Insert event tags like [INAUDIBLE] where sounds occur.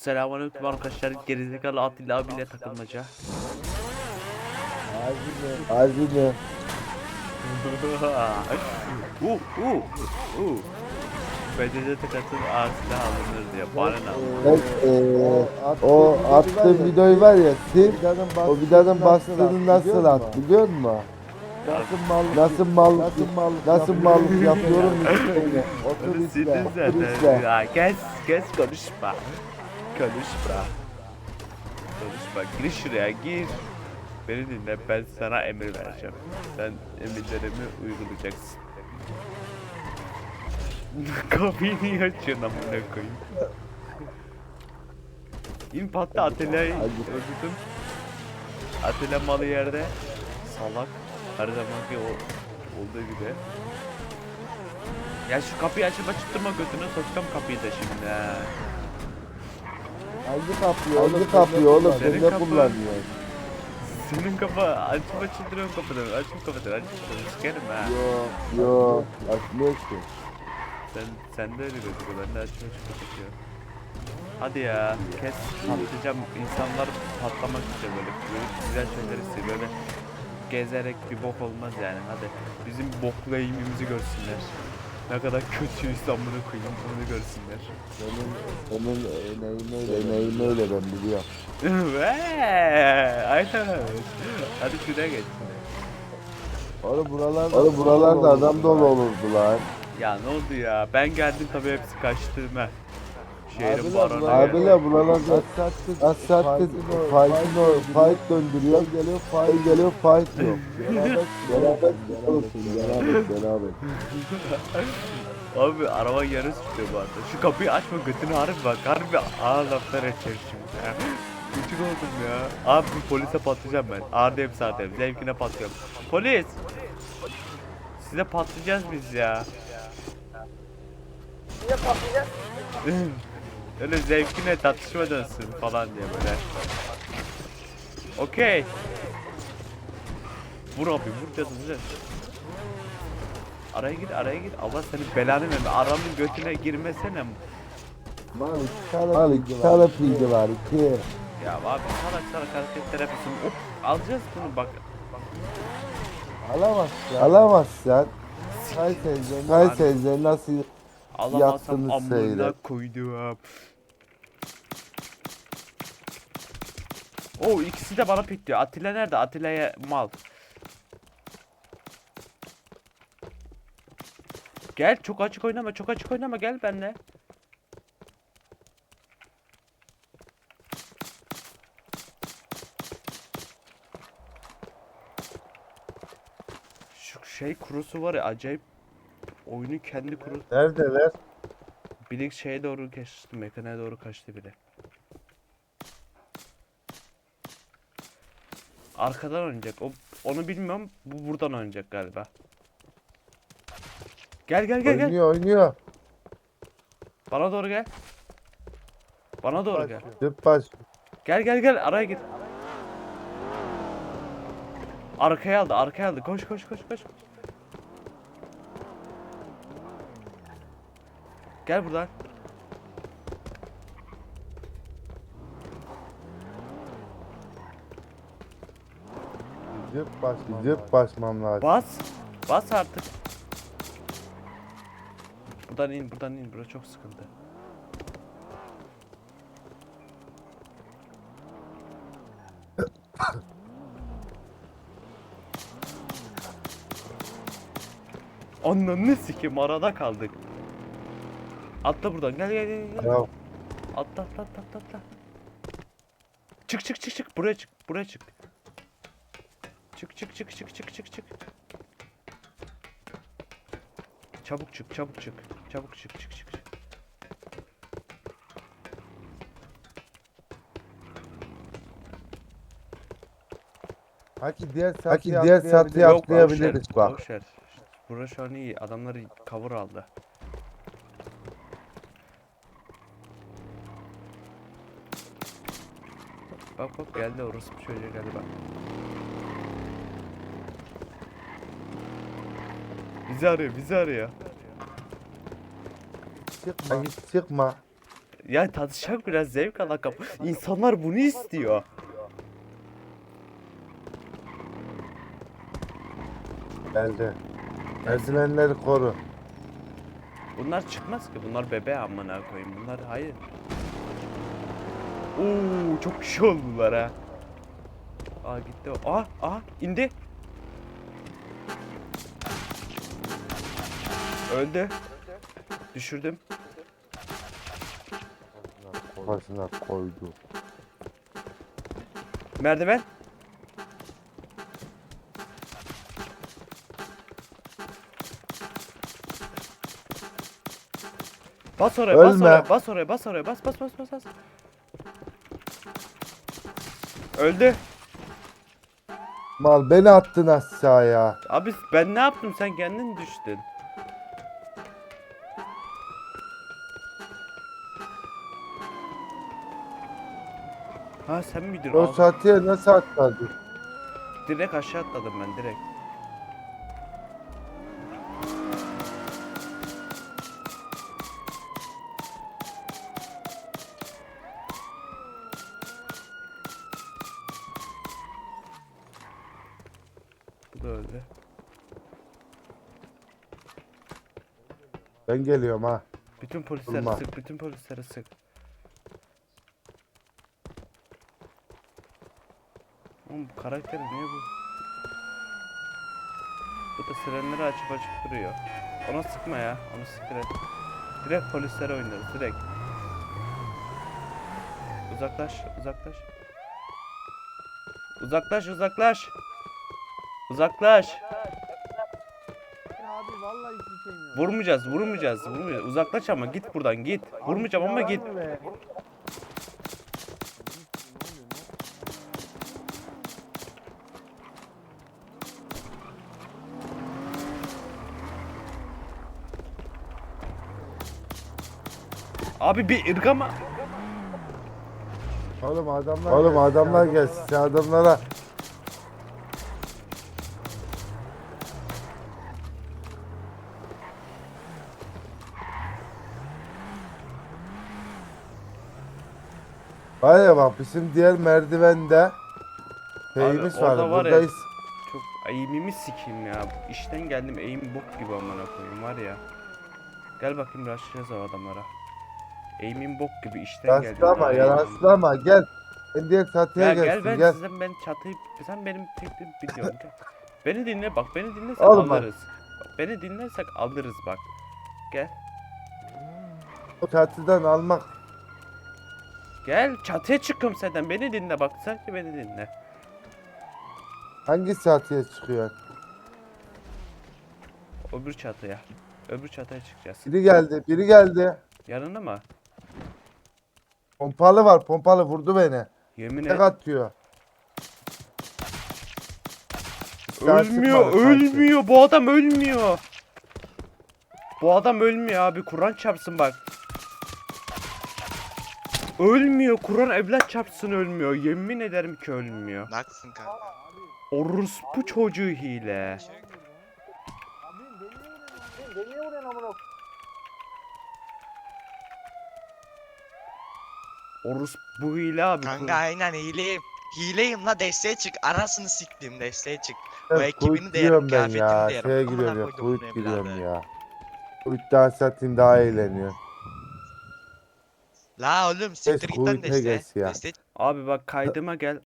Selamünaleyküm arkadaşlar. Gerizekalı Atilla abiyle takılmaca. Azile. Azile. [LAUGHS] uh, uh, uh. BCC takatın ağzına alınır diye. Bana ne? Evet, eee, o attığın videoyu var ya sil. O vidanın bastığını nasıl at biliyor musun? Nasıl mal nasıl mal nasıl mal yapıyorum işte. Otur izle. Otur izle. Kes kes konuşma. Konuşma. Konuşma. Gir şuraya gir. Beni dinle ben sana emir vereceğim. Sen emirlerimi uygulayacaksın. [LAUGHS] Kapıyı niye açıyorsun amına koyayım? İn patla Hadi. öldürdüm. Atilla malı yerde. Salak. Her zamanki o olduğu gibi. Ya şu kapıyı açıp açıttırma götüne sokacağım kapıyı da şimdi ha. Kapıyı oğlum? Hangi kapıyı oğlum? Sen ne kapı. kullanıyorsun? Senin kafa açıp açıttırıyorum kapıdan. Açıp kapıdan açıp kapıdan. Sikerim ha. Yok yok açmıyor ki. Sen, sen de öyle gözüküyor. Ben de açıp kapatıyorum. Hadi ya kes patlayacağım. İnsanlar patlamak istiyor böyle. Böyle güzel şeyler istiyor. Böyle gezerek bir bok olmaz yani. Hadi bizim boklu eğimimizi görsünler. Ne kadar kötüyüz amına koyayım bunu görsünler. Senin senin emeğin öyle. Emeğin öyle ben biliyorum. [LAUGHS] Ve aynen. Hadi şuraya geç. Oğlum buralarda Oğlum buralarda adam dolu olurdu lan. Ya ne oldu ya? Ben geldim tabii hepsi kaçtı mı? Şehrin Abiler, barona buralar-. Abiler buralarda Asat'ta fight no fight döndürüyor geliyor fight geliyor fight yok. Beraber beraber. Abi araba yarı çıkıyor bu arada. Şu kapıyı açma götünü harbi bak. Harbi ağır laflar edecek şimdi ya. Küçük oldum ya. Abi polise patlayacağım ben. Ağırdayım zaten. Zevkine patlıyorum. Polis! Size patlayacağız biz ya. Niye patlayacak? [LAUGHS] Öyle zevkine tartışma dönsün falan diye böyle. Okey. Vur abi vur canım vur. Araya gir araya gir. Allah senin belanı verme. Aramın götüne girmesene. Mal iki tane Mal iki tane pildi var iki. Ya abi salak salak hareketler yapıyorsun. Hop alacağız bunu bak. Alamazsın. Alamazsın. Hay teyze, hay teyze nasıl Alamazsam Yaptığını amına seyret. koydum. Oo ikisi de bana pik diyor. Atilla nerede? Atilla'ya mal. Gel çok açık oynama çok açık oynama gel benimle. Şu şey kurusu var ya acayip oyunu kendi kuru Neredeler? Bilik şeye doğru kaçtı, mekaniğe doğru kaçtı bile. Arkadan oynayacak. O onu bilmiyorum. Bu buradan oynayacak galiba. Gel gel gel gel. Oynuyor oynuyor. Bana doğru gel. Bana doğru gel. Tıp baş. Gel gel gel araya gir. Arkaya aldı, arkaya aldı. Koş koş koş koş. Gel buradan. Zıp baş. Zıp basmam lazım. Bas. Bas artık. Buradan in, buradan in. Burası çok sıkıntı. [COUGHS] Ananı sikim arada kaldık. Atla buradan gel gel gel. gel. Atla atla atla atla atla. Çık çık çık çık buraya çık buraya çık. Çık çık çık çık çık çık çık. Çabuk çık çabuk çık. Çabuk çık çık çık. çık. Haki diğer saati Haki diğer saati atlayabiliriz boş ver, bak. boş ver. Burası şu an iyi. Adamlar cover aldı. Bak bak geldi orası bir çocuğa geldi bak. Bizi arıyor bizi arıyor. Çıkma. Çıkma. Ya tartışacak biraz zevk al kap. İnsanlar bunu istiyor. Geldi. Merdivenleri koru. Bunlar çıkmaz ki. Bunlar bebe amına koyayım. Bunlar hayır. Oo çok kişi oldular ha. Aa gitti o. Aa aa indi. Öldü. Düşürdüm. Kafasına koydu. Merdiven. Bas oraya, bas Ölme. oraya, bas oraya, bas oraya, bas bas bas bas bas. Öldü. Mal beni attın aşağıya. Abi ben ne yaptım sen kendin düştün. Ha sen miydin? O Aa, çatıya nasıl atladın? direkt aşağı atladım ben direkt. Öldü. Ben geliyorum ha. Bütün polisleri Durma. sık, bütün polisleri sık. Oğlum bu karakteri niye bu? Bu da sirenleri açıp açıp duruyor. Ona sıkma ya, onu siktir et. Direkt polislere oynarız, direkt. Uzaklaş, uzaklaş. Uzaklaş, uzaklaş. Uzaklaş. Abi vallahi yok. Vurmayacağız, vurmayacağız, vurmayacağız. Uzaklaş ama git buradan, git. Vurmayacağım ama git. Abi bir ırgama. Oğlum adamlar Oğlum adamlar gelsin. Sen adamlara Var ya bak bizim diğer merdivende şeyimiz Abi orada var. var ya- Buradayız. Çok eğimimi sikeyim ya. İşten geldim eğim bok gibi amına koyayım var ya. Gel bakayım başlayacağız o adamlara. Eğimim bok gibi işten geldim. Yaslama yaslama gel. Sen diğer çatıya Ya gelsin gel ben gel. sizden ben çatıyı sen benim teklif biliyorum gel. [LAUGHS] Beni dinle bak beni dinlersen Oğlum alırız. Bak, beni dinlersek alırız bak. Gel. O çatıdan almak Gel çatıya çıkıyorum senden beni dinle bak sadece beni dinle. hangi çatıya çıkıyor? Öbür çatıya. Öbür çatıya çıkacağız. Biri geldi, biri geldi. Yanına mı? Pompalı var, pompalı vurdu beni. Yemin et. Tek atıyor. Daha Ölmüyor, sanki. ölmüyor. Bu adam ölmüyor. Bu adam ölmüyor abi. Kur'an çarpsın bak. Ölmüyor. Kur'an evlat çarpsın ölmüyor. Yemin ederim ki ölmüyor. Naksın kanka. Orospu çocuğu hile. Beni niye vuruyorsun amına koyayım? Orospu hile abi. Kanka aynen hileyim. Hileyim la desteğe çık. Anasını siktim desteğe çık. Ben O ekibini kuyut de yerim, kıyafetini ya. de yerim. Şeye giriyorum ya, kuyut giriyorum ya. Kuyut daha satayım daha eğleniyor. La oğlum siktir git lan. Desteğe Abi bak kaydıma gel.